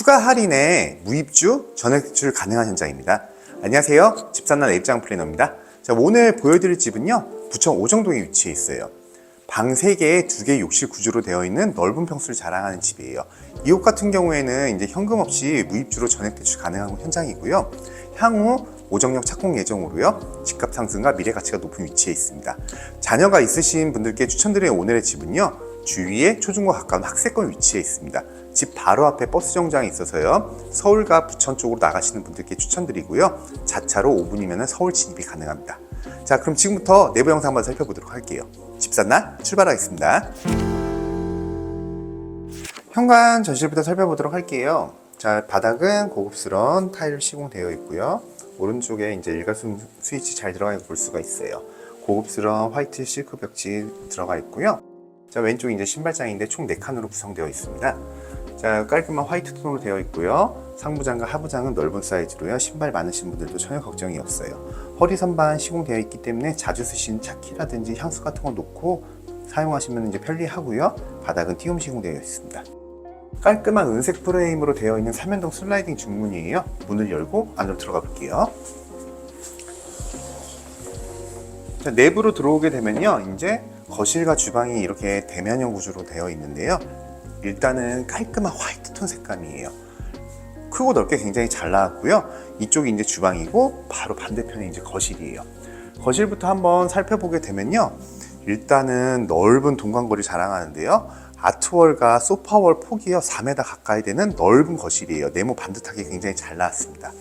추가 할인에 무입주 전액 대출 가능한 현장입니다. 안녕하세요. 집산난 입장 플래너입니다. 자, 오늘 보여드릴 집은요. 부천 오정동에 위치해 있어요. 방 3개에 2개 욕실 구조로 되어 있는 넓은 평수를 자랑하는 집이에요. 이옷 같은 경우에는 이제 현금 없이 무입주로 전액 대출 가능한 현장이고요. 향후 오정역 착공 예정으로요. 집값 상승과 미래 가치가 높은 위치에 있습니다. 자녀가 있으신 분들께 추천드리는 오늘의 집은요. 주위에 초중고 가까운 학세권 위치에 있습니다. 집 바로 앞에 버스 정장이 있어서요. 서울과 부천 쪽으로 나가시는 분들께 추천드리고요. 자차로 5분이면 서울 진입이 가능합니다. 자, 그럼 지금부터 내부 영상 한번 살펴보도록 할게요. 집산날 출발하겠습니다. 현관 전실부터 살펴보도록 할게요. 자, 바닥은 고급스러운 타일 시공되어 있고요. 오른쪽에 이제 일가순 스위치 잘 들어가 있는 걸볼 수가 있어요. 고급스러운 화이트 실크 벽지 들어가 있고요. 자, 왼쪽 이제 신발장인데 총 4칸으로 구성되어 있습니다. 자, 깔끔한 화이트 톤으로 되어 있고요. 상부장과 하부장은 넓은 사이즈로요. 신발 많으신 분들도 전혀 걱정이 없어요. 허리 선반 시공되어 있기 때문에 자주 쓰신 차키라든지 향수 같은 거 놓고 사용하시면 이제 편리하고요. 바닥은 띄움 시공되어 있습니다. 깔끔한 은색 프레임으로 되어 있는 삼연동 슬라이딩 중문이에요. 문을 열고 안으로 들어가 볼게요. 자, 내부로 들어오게 되면요. 이제 거실과 주방이 이렇게 대면형 구조로 되어 있는데요. 일단은 깔끔한 화이트 톤 색감이에요. 크고 넓게 굉장히 잘 나왔고요. 이쪽이 이제 주방이고 바로 반대편이 이제 거실이에요. 거실부터 한번 살펴보게 되면요. 일단은 넓은 동광거리 자랑하는데요. 아트월과 소파월 폭이요 4m 가까이 되는 넓은 거실이에요. 네모 반듯하게 굉장히 잘 나왔습니다.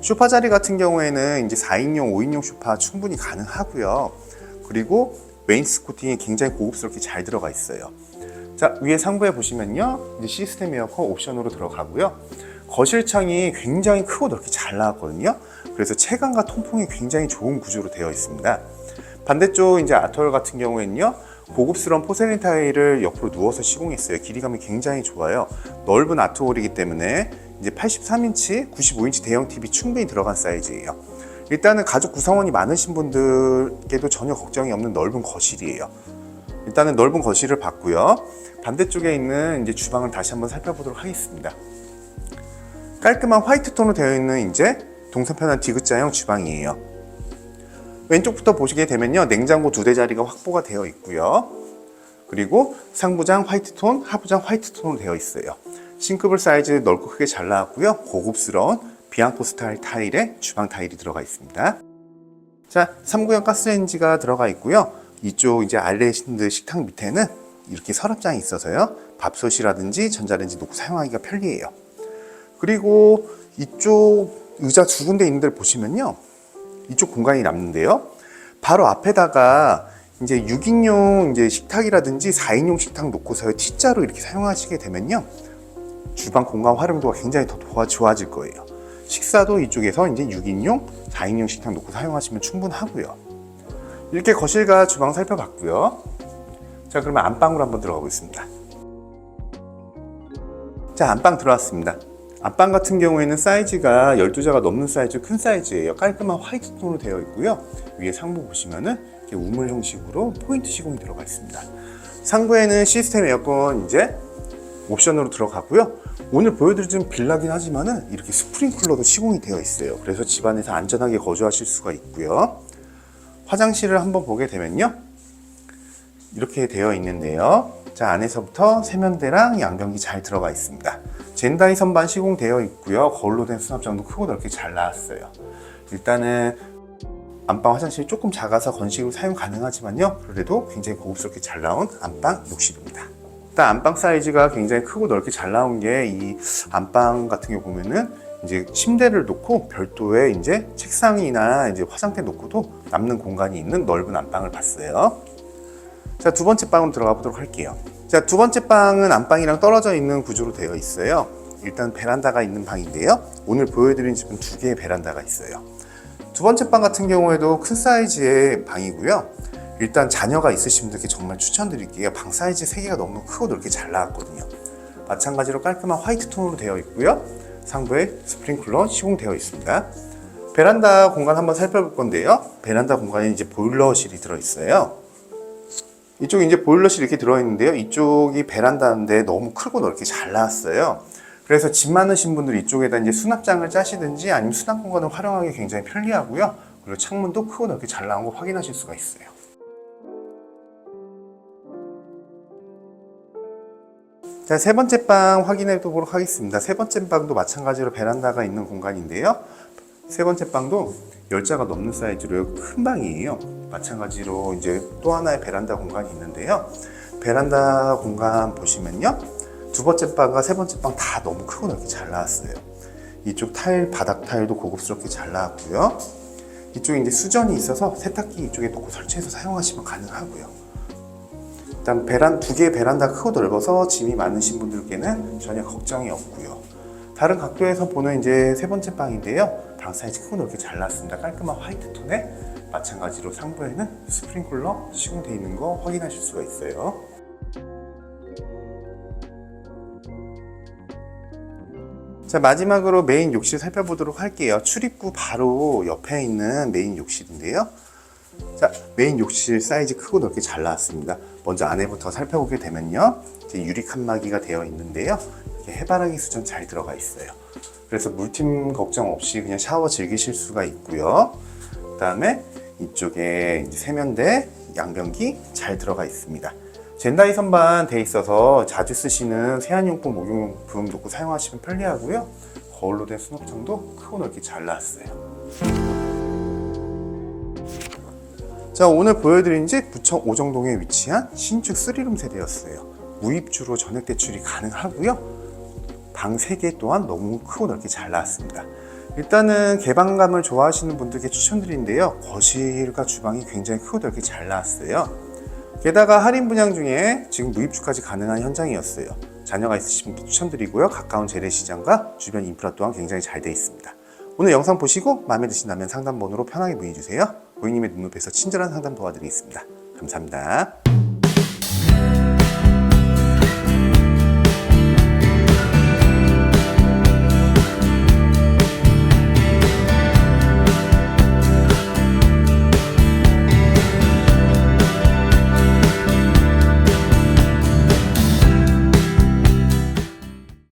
쇼파 자리 같은 경우에는 이제 4인용, 5인용 쇼파 충분히 가능하고요. 그리고 메인스 코팅이 굉장히 고급스럽게 잘 들어가 있어요. 자, 위에 상부에 보시면요. 시스템 에어컨 옵션으로 들어가고요. 거실 창이 굉장히 크고 넓게 잘 나왔거든요. 그래서 체감과 통풍이 굉장히 좋은 구조로 되어 있습니다. 반대쪽 이제 아트월 같은 경우에는요. 고급스러운 포세린 타일을 옆으로 누워서 시공했어요. 길이감이 굉장히 좋아요. 넓은 아트월이기 때문에 이제 83인치, 95인치 대형 TV 충분히 들어간 사이즈예요. 일단은 가족 구성원이 많으신 분들께도 전혀 걱정이 없는 넓은 거실이에요. 일단은 넓은 거실을 봤고요. 반대쪽에 있는 이제 주방을 다시 한번 살펴보도록 하겠습니다. 깔끔한 화이트 톤으로 되어 있는 이제 동선편한 디귿자형 주방이에요. 왼쪽부터 보시게 되면요. 냉장고 두 대 자리가 확보가 되어 있고요. 그리고 상부장 화이트 톤, 하부장 화이트 톤으로 되어 있어요. 싱크볼 사이즈 넓고 크게 잘 나왔고요. 고급스러운 비앙코 스타일 타일에 주방 타일이 들어가 있습니다. 자, 3구형 가스레인지가 들어가 있고요. 이쪽 이제 알레신드 식탁 밑에는 이렇게 서랍장이 있어서요. 밥솥이라든지 전자레인지 놓고 사용하기가 편리해요. 그리고 이쪽 의자 두 군데 있는 데를 보시면요. 이쪽 공간이 남는데요. 바로 앞에다가 이제 6인용 이제 식탁이라든지 4인용 식탁 놓고서 T자로 이렇게 사용하시게 되면요. 주방 공간 활용도가 굉장히 더 좋아질 거예요. 식사도 이쪽에서 이제 6인용, 4인용 식탁 놓고 사용하시면 충분하고요. 이렇게 거실과 주방 살펴봤고요. 자, 그러면 안방으로 한번 들어가 보겠습니다. 자, 안방 들어왔습니다. 안방 같은 경우에는 사이즈가 12자가 넘는 사이즈 큰 사이즈예요. 깔끔한 화이트 톤으로 되어 있고요. 위에 상부 보시면은 이렇게 우물 형식으로 포인트 시공이 들어가 있습니다. 상부에는 시스템 에어컨 이제 옵션으로 들어가고요. 오늘 보여드리는 빌라긴 하지만은 이렇게 스프링클러도 시공이 되어 있어요. 그래서 집안에서 안전하게 거주하실 수가 있고요. 화장실을 한번 보게 되면요. 이렇게 되어 있는데요. 자, 안에서부터 세면대랑 양변기 잘 들어가 있습니다. 젠다이 선반 시공되어 있고요. 거울로 된 수납장도 크고 넓게 잘 나왔어요. 일단은 안방 화장실이 조금 작아서 건식으로 사용 가능하지만요. 그래도 굉장히 고급스럽게 잘 나온 안방 욕실입니다. 일단 안방 사이즈가 굉장히 크고 넓게 잘 나온 게 이 안방 같은 경우 보면은 이제 침대를 놓고 별도의 이제 책상이나 이제 화장대 놓고도 남는 공간이 있는 넓은 안방을 봤어요. 자, 두 번째 방으로 들어가 보도록 할게요. 자, 두 번째 방은 안방이랑 떨어져 있는 구조로 되어 있어요. 일단 베란다가 있는 방인데요. 오늘 보여드린 집은 두 개의 베란다가 있어요. 두 번째 방 같은 경우에도 큰 사이즈의 방이고요. 일단 자녀가 있으신 분들께 정말 추천드릴게요. 방 사이즈 3개가 너무 크고 넓게 잘 나왔거든요. 마찬가지로 깔끔한 화이트 톤으로 되어 있고요. 상부에 스프링클러 시공되어 있습니다. 베란다 공간 한번 살펴볼 건데요. 베란다 공간에 이제 보일러실이 들어있어요. 이쪽에 이제 보일러실 이렇게 들어있는데요. 이쪽이 베란다인데 너무 크고 넓게 잘 나왔어요. 그래서 집 많으신 분들 이쪽에다 이제 수납장을 짜시든지 아니면 수납 공간을 활용하기 굉장히 편리하고요. 그리고 창문도 크고 넓게 잘 나온 거 확인하실 수가 있어요. 자, 세 번째 방 확인해 보도록 하겠습니다. 세 번째 방도 마찬가지로 베란다가 있는 공간인데요. 세 번째 방도 열자가 넘는 사이즈로 큰 방이에요. 마찬가지로 이제 또 하나의 베란다 공간이 있는데요. 베란다 공간 보시면요. 두 번째 방과 세 번째 방 다 너무 크고 넓게 잘 나왔어요. 이쪽 타일, 바닥 타일도 고급스럽게 잘 나왔고요. 이쪽에 이제 수전이 있어서 세탁기 이쪽에 놓고 설치해서 사용하시면 가능하고요. 일단 베란 두 개의 베란다 크고 넓어서 짐이 많으신 분들께는 전혀 걱정이 없고요. 다른 각도에서 보는 이제 세 번째 방인데요. 방 사이즈 크고 넓게 잘 나왔습니다. 깔끔한 화이트 톤에 마찬가지로 상부에는 스프링클러 시공되어 있는 거 확인하실 수가 있어요. 자 마지막으로 메인 욕실 살펴보도록 할게요. 출입구 바로 옆에 있는 메인 욕실인데요. 자, 메인 욕실 사이즈 크고 넓게 잘 나왔습니다. 먼저 안에부터 살펴보게 되면요. 유리 칸막이가 되어 있는데요. 해바라기 수전 잘 들어가 있어요. 그래서 물팀 걱정 없이 그냥 샤워 즐기실 수가 있고요. 그 다음에 이쪽에 세면대, 양변기 잘 들어가 있습니다. 젠다이 선반 돼 있어서 자주 쓰시는 세안용품, 목욕용품 놓고 사용하시면 편리하고요. 거울로 된 수납장도 크고 넓게 잘 나왔어요. 자 오늘 보여드린 집 부천 오정동에 위치한 신축 3룸 세대였어요. 무입주로 전액 대출이 가능하고요. 방 3개 또한 너무 크고 넓게 잘 나왔습니다. 일단은 개방감을 좋아하시는 분들께 추천드리는데요. 거실과 주방이 굉장히 크고 넓게 잘 나왔어요. 게다가 할인 분양 중에 지금 무입주까지 가능한 현장이었어요. 자녀가 있으신 분들 추천드리고요. 가까운 재래시장과 주변 인프라 또한 굉장히 잘 되어 있습니다. 오늘 영상 보시고 마음에 드신다면 상담번호로 편하게 문의주세요. 고객님의 눈높이에서 친절한 상담 도와드리겠습니다. 감사합니다.